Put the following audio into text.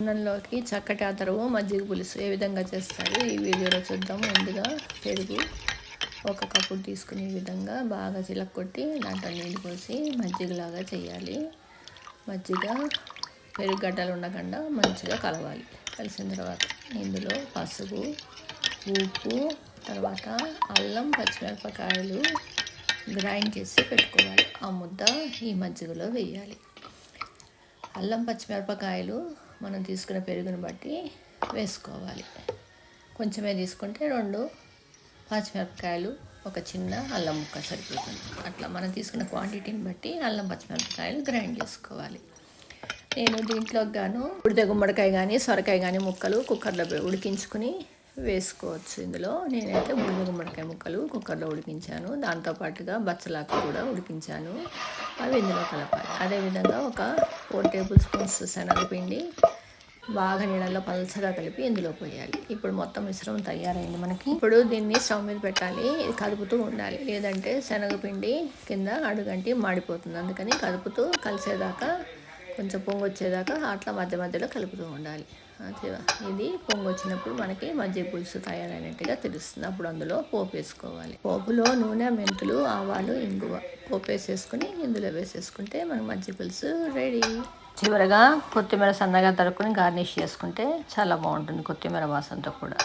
అన్నంలోకి చక్కటి అతరువు మజ్జిగ పులుసు ఏ విధంగా చేస్తారు ఈ వీడియోలో చూద్దాం ముందుగా పెరుగు ఒక కప్పు తీసుకునే విధంగా బాగా చిలక్కొట్టి దాంట్లో నీళ్ళు పోసి మజ్జిగలాగా చేయాలి. మజ్జిగ పెరుగు గడ్డలు ఉండకుండా మంచిగా కలవాలి. కలిసిన తర్వాత ఇందులో పసుపు ఉప్పు తర్వాత అల్లం పచ్చిమిరపకాయలు గ్రైండ్ చేసి పెట్టుకోవాలి. ఆ ముద్ద ఈ మజ్జిగలో వేయాలి. అల్లం పచ్చిమిరపకాయలు మనం తీసుకున్న పెరుగును బట్టి వేసుకోవాలి. కొంచెమే తీసుకుంటే రెండు పచ్చిమిరపకాయలు ఒక చిన్న అల్లం ముక్క సరిపోతుంది. అట్లా మనం తీసుకున్న క్వాంటిటీని బట్టి అల్లం పచ్చిమిరపకాయలు గ్రైండ్ చేసుకోవాలి. నేను దీంట్లోకి గాను ఉడితే గుమ్మడికాయ కానీ సొరకాయ కానీ ముక్కలు కుక్కర్లో ఉడికించుకుని వేసుకోవచ్చు. ఇందులో నేనైతే బుడిద గుమ్మడికాయ ముక్కలు కుక్కర్లో ఉడికించాను. దాంతోపాటుగా బచ్చలాకు కూడా ఉడికించాను. అవి ఇందులో కలపాలి. అదేవిధంగా ఒక ఫోర్ టేబుల్ స్పూన్స్ శనగపిండి బాగా నీళ్ళలో పలచగా కలిపి ఇందులో పోయాలి. ఇప్పుడు మొత్తం మిశ్రమం తయారైంది మనకి. ఇప్పుడు దీన్ని స్టవ్ మీద పెట్టాలి. కలుపుతూ కదుపుతూ ఉండాలి. లేదంటే శనగపిండి కింద అడుగంటి మాడిపోతుంది. అందుకని కదుపుతూ కలిసేదాకా కొంచెం పొంగు వచ్చేదాకా అట్లా మధ్య మధ్యలో కలుపుతూ ఉండాలి. ఇది పొంగు వచ్చినప్పుడు మనకి మజ్జిగ పులుసు తయారైనట్టుగా తెలుస్తుంది. అప్పుడు అందులో పోపు వేసుకోవాలి. పోపులో నూనె మెంతులు ఆవాలు ఇంగువ పోపు వేసేసుకుని ఇందులో వేసేసుకుంటే మనకి మజ్జిగ పులుసు రెడీ. చివరగా కొత్తిమీర సన్నగా తరుక్కుని గార్నిష్ చేసుకుంటే చాలా బాగుంటుంది కొత్తిమీర వాసనతో కూడా.